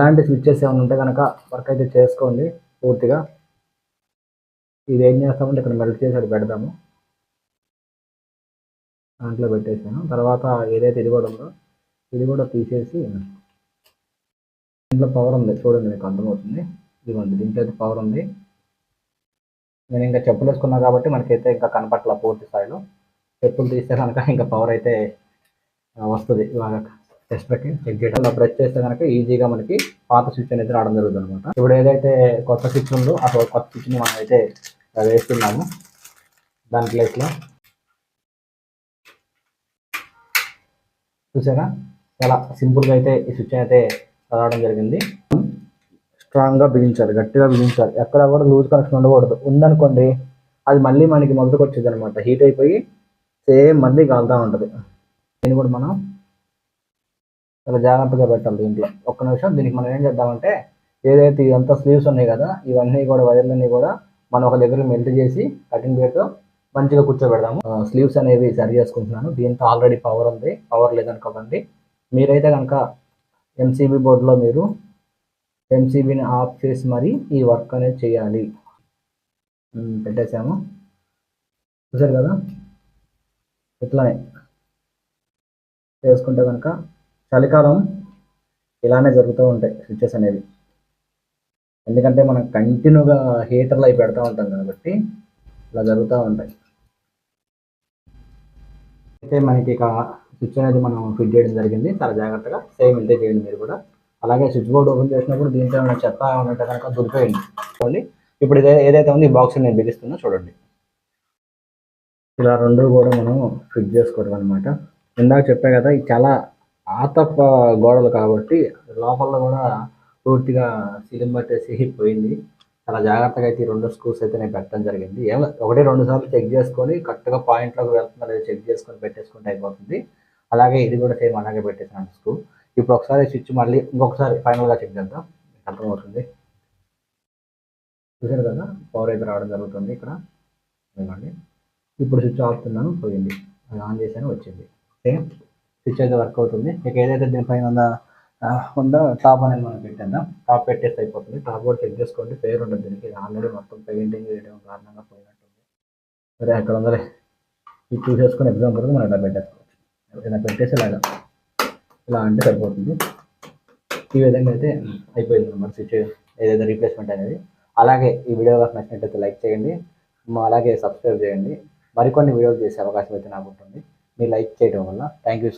ఇలాంటి స్విచ్చెస్ ఏమైనా ఉంటే కనుక వర్క్ అయితే చేసుకోండి పూర్తిగా. ఇది ఏం చేస్తామంటే ఇక్కడ మెల్ట్ చేసి అది పెడదాము దాంట్లో పెట్టేసాను. తర్వాత ఏదైతే ఇది కూడా ఉందో ఇది కూడా తీసేసి దీంట్లో పవర్ ఉంది. చూడండి మీకు అర్థమవుతుంది. ఇదిగోండి దీంట్లో అయితే పవర్ ఉంది. నేను ఇంకా చెప్పులు వేసుకున్నా కాబట్టి మనకైతే ఇంకా కనపట్ల పూర్తి స్థాయిలో. చెప్పులు తీస్తే కనుక ఇంకా పవర్ అయితే వస్తుంది బాగా ఇవాళ టెస్ట్లకి చెక్ చేయడం. అలా ప్రెస్ చేస్తే కనుక ఈజీగా మనకి పాత స్విచ్ అనేది రావడం జరుగుతుంది అనమాట ఇప్పుడు ఏదైతే కొత్త స్విచ్ ఉందో ఆ కొత్త స్విచ్ని మనం అయితే వేస్తున్నాము. దాని ప్లేస్లో చూసారా? చాలా సింపుల్గా అయితే ఈ స్విచ్ అయితే రావడం జరిగింది. స్ట్రాంగ్గా బిగించాలి గట్టిగా బిగించాలి. ఎక్కడ కూడా లూజ్ కనెక్షన్ ఉండకూడదు. ఉందనుకోండి అది మళ్ళీ మనకి మొదటికి వచ్చేది అనమాట హీట్ అయిపోయి సేమ్ మళ్ళీ కాలుతూ ఉంటుంది. దీన్ని కూడా మనం చాలా జాగ్రత్తగా పెట్టాలి దీంట్లో. ఒక్క నిమిషం దీనికి మనం ఏం చేద్దామంటే ఏదైతే ఇదంతా స్లీవ్స్ ఉన్నాయి కదా ఇవన్నీ కూడా వైర్లన్నీ కూడా మనం ఒక దగ్గర మెల్ట్ చేసి కటింగ్ ప్లేట్తో మంచిగా కూర్చోబెడదాము. స్లీవ్స్ అనేవి సరి చేసుకుంటున్నాను. దీంతో ఆల్రెడీ పవర్ ఉంది. పవర్ లేదనుకోకండి. మీరైతే కనుక ఎంసీబీ బోర్డులో మీరు ఎంసీబీని ఆఫ్ చేసి మరి ఈ వర్క్ అనేది చేయాలి. పెట్టేశాము. చూసారు కదా? ఇట్లానే. చేసుకుంటే కనుక చలికాలం ఇలానే జరుగుతూ ఉంటాయి స్విచ్చెస్ అనేవి. ఎందుకంటే మనం కంటిన్యూగా హీటర్లు అవి పెడతా ఉంటాం కాబట్టి ఇలా జరుగుతూ ఉంటాయి. అయితే మనకి ఇక స్విచ్ అనేది మనం ఫిట్ చేయడం జరిగింది. చాలా జాగ్రత్తగా సేమ్ ఇంతే చేయండి మీరు కూడా. అలాగే స్విచ్ బోర్డ్ ఓపెన్ చేసినప్పుడు దీంట్లో ఏమైనా చెత్త ఏమైనా కనుక దొరికిపోయింది. ఓన్లీ ఇప్పుడు ఇదే ఏదైతే ఉంది ఈ బాక్స్ నేను బిగిస్తున్నా చూడండి. ఇలా రెండు కూడా మనం ఫిట్ చేసుకోవడం అనమాట ఇందాక చెప్పా కదా ఇది చాలా పాత గోడలు కాబట్టి లోపల కూడా పూర్తిగా సీలింగ్ పట్టేసి పోయింది చాలా జాగ్రత్తగా అయితే ఈ రెండు స్క్రూస్ అయితే నేను పెట్టడం జరిగింది. ఏం ఒకటి రెండు సార్లు చెక్ చేసుకొని కరెక్ట్గా పాయింట్లోకి వెళ్తుందా లేదా చెక్ చేసుకొని పెట్టేసుకుంటే అయిపోతుంది. అలాగే ఇది కూడా సేమ్ అలాగే పెట్టేసాను స్క్రూ. ఇప్పుడు ఒకసారి స్విచ్ మళ్ళీ ఇంకొకసారి ఫైనల్గా చెక్ చేద్దాం. మీకు అర్థమవుతుంది? చూసారు కదా పవర్ అయితే రావడం జరుగుతుంది ఇక్కడ. ఇప్పుడు స్విచ్ ఆపుతున్నాను పోయింది. అది ఆన్ చేశాను వచ్చింది. సేమ్ స్విచ్ అయితే వర్క్ అవుతుంది. ఇక ఏదైతే దీనిపైన ఉందా ఉందో టాప్ అనేది మనం పెట్టేద్దాం. టాప్ పెట్టేస్తే అయిపోతుంది. టాప్ కూడా చెక్ చేసుకోండి. పేరు ఉండదు దీనికి. ఆల్రెడీ మొత్తం పెయింటింగ్ వేయడం కారణంగా పోయినట్టుంది. సరే అక్కడ ఉందలే. ఇది చూసేసుకుని ఎగ్జాంపుల్గా మనం ఇలా పెట్టేసుకోవచ్చు. ఇలా పెట్టేసి ఇలాగా. ఇలా అంటే సరిపోతుంది. ఈ విధంగా అయితే అయిపోయింది మన స్విచ్ ఏదైతే రీప్లేస్మెంట్ అనేది. అలాగే ఈ వీడియో కనుక నచ్చినట్టయితే లైక్ చేయండి. అలాగే సబ్స్క్రైబ్ చేయండి. మరికొన్ని వీడియోలు చేసే అవకాశం అయితే నాకు ఉంటుంది. మీరు లైక్ చేయడం వల్ల. Thank you